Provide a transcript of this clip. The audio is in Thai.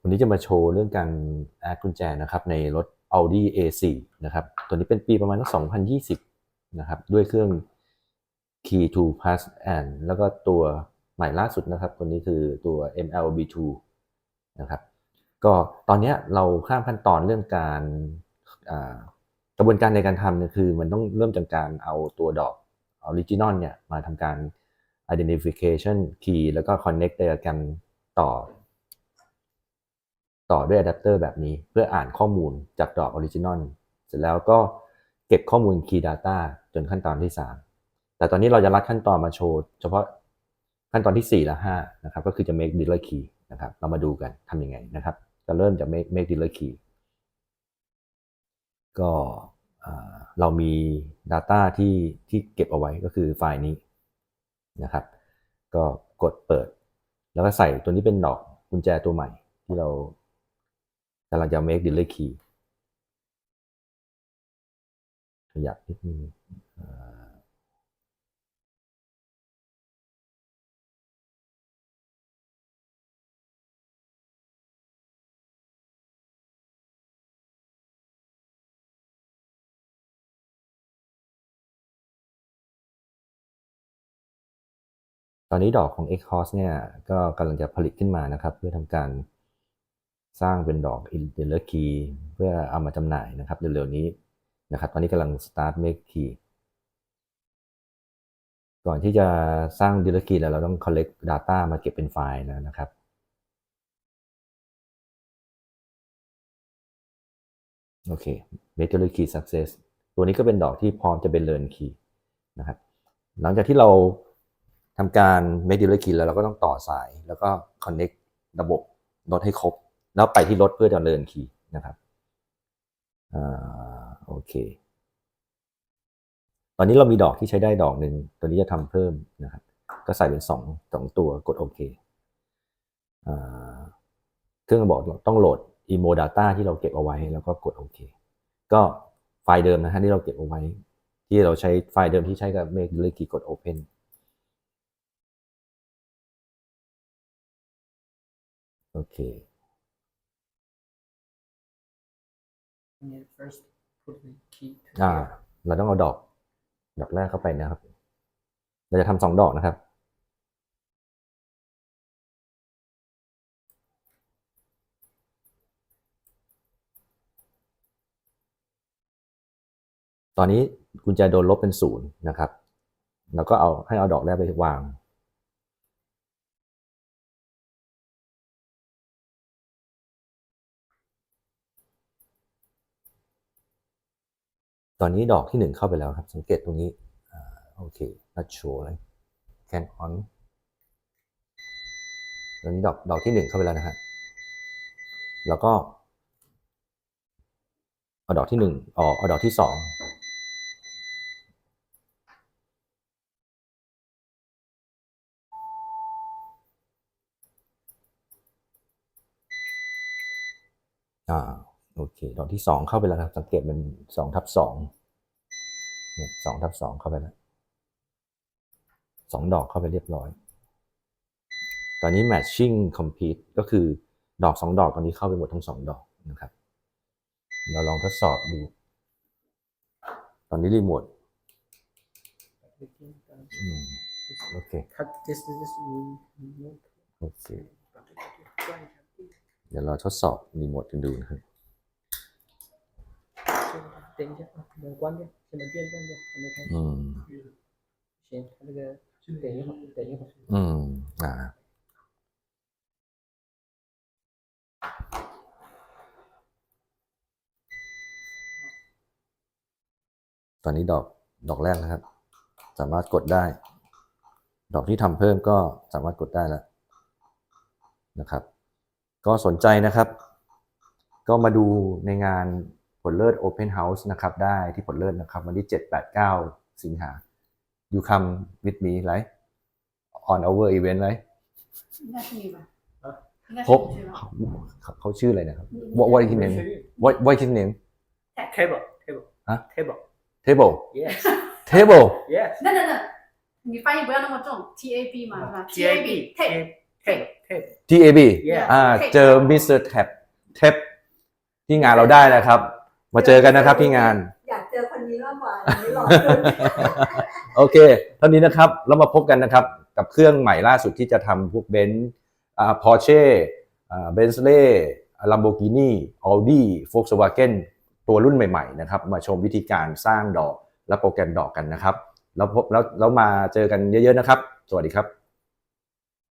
วันนี้จะมาโชว์เรื่องการแอดกุญแจนะครับในรถ Audi A4 นะครับ ตัวนี้เป็นปีประมาณ2020 นะครับ ด้วยเครื่อง Key 2 Plus and แล้วก็ตัวใหม่ล่าสุดนะครับ ตัวนี้คือตัว MLB2 นะครับ ก็ตอนนี้เราข้ามขั้นตอนเรื่องการกระบวนการในการทำเนี่ยคือมันต้องเริ่มจากการเอาตัวดอกออริจินอลเนี่ยมาทำการ identification key แล้วก็ connect กันต่อ ต่อด้วยอะแดปเตอร์แบบนี้ เพื่ออ่านข้อมูลจากดอกออริจินอลเสร็จแล้วก็เก็บข้อมูล Key Data จนขั้นตอนที่ 3 แต่ตอนนี้เราจะรัดขั้นตอนมาโชว์เฉพาะขั้นตอนที่ 4 และ5นะครับก็คือจะ make dealer key นะครับเรามาดูกันทำยังไงนะครับจะเริ่มจาก make make dealer key ก็เรามี Data ที่ที่เก็บเอาไว้ก็คือไฟล์นี้นะครับ ก็กดเปิด แล้วก็ใส่ตัวนี้เป็นดอกกุญแจตัวใหม่ที่เรา กำลังจะ make delay key ขยับนิดนึงตอนนี้ดอกของ x c o s เนี่ยก็กำลังจะผลิตขึ้นมานะครับ เพื่อทำการ สร้างเป็นดอก dealer key เพื่อเอามาจำหน่ายนะครับเร็วๆนี้นะครับ ตอนนี้กำลัง start make key ก่อนที่จะสร้าง dealer key แล้วเราต้อง collect data มาเก็บเป็นไฟล์นะครับโอเค make dealer key success ตัวนี้ก็เป็นดอกที่พร้อมจะเป็น learn key นะครับ หลังจากที่เราทำการ make dealer key แล้วเราก็ต้องต่อสาย แล้วก็ connect ระบบรถให้ครบ แล้วไปที่รถเพื่อจะ learn key นะครับอ่าโอเค ตอนนี้เรามีดอกที่ใช้ได้ดอกหนึ่งตัวนี้จะทำเพิ่มนะครับ ก็ใส่เป็นสองสองตัวกดโอเคอ่าเครื่องบอกต้องโหลด emo data ที่เราเก็บเอาไว้ แล้วก็กดโอเค ก็ไฟล์เดิมนะฮะที่เราเก็บเอาไว้ ที่เราใช้ไฟล์เดิมที่ใช้กับ make delay key กด open โอเค first put the key อ่า เราต้องเอาดอก ดอกแรกเข้าไปนะครับ เราจะทำสองดอกนะครับ ตอนนี้กุญแจโดนลบเป็นศูนย์นะครับแล้วก็เอาให้เอาดอกแรกไปวาง ตอนนี้ดอกที่หนึ่งเข้าไปแล้วครับ สังเกตตรงนี้โอเค not sure เลย can on ตอนนี้ดอกดอกที่หนึ่งเข้าไปแล้วนะฮะแล้วก็เอาดอกที่หนึ่งออกเอาดอกที่สองอ่า โอเค ดอกที่สองเข้าไปแล้วครับ สังเกตเป็นสองทับสองเนี่ยสองทับสองเข้าไปแล้วสองดอกเข้าไปเรียบร้อย ตอนนี้ matching complete ก็คือดอกสองดอกตอนนี้เข้าไปหมดทั้งสองดอกนะครับ เราลองทดสอบดู ตอนนี้รีโมท Everything done. อืมโอเค Cut this, this, this, remove. โอเค เดี๋ยวเราทดสอบรีโมทกันดูนะครับ denke, วหนึ่า ตอนนี้ดอกดอกแรกนะครับ สามารถกดได้ ดอกที่ทำเพิ่มก็สามารถกดได้แล้วนะครับ ก็สนใจนะครับ ก็มาดูในงาน ผลเลิศ Open House นะครับ ได้ที่ผลเลิศนะครับ วันที่ 7 8 9 สิงหา You come with me right on our event right 应该是你吧？啊应该是 เขา 你是吧？ เขาเขาชื่ออะไรนะครับ What what is his name What what is his name Table, table, 啊 table. Table Yes, Table yes. 等等等，你发音不要那么重，T A B 嘛是吧 T A B, T tape A table, Tape. TAB Yeah. อ่าเจอมิสเตอร์แท็บเทปที่งานเราได้นะครับ มาเจอกันนะครับที่งาน อยากเจอคนนี้มากกว่าอันนี้หล่อเกินโอเคเท่านี้นะครับแล้วมาพบกันนะครับกับเครื่องใหม่ล่าสุดที่จะทำพวกเบนซ์อ่าพอร์เช่อ่าเบนซ์เล่ลัมโบกินีออดี้โฟล์กสวาเกนตัวรุ่นใหม่ๆนะครับมาชมวิธีการสร้างดอกและโปรแกรมดอกกันนะครับ แล้วพบแล้วแล้วมาเจอกันเยอะๆนะครับ สวัสดีครับ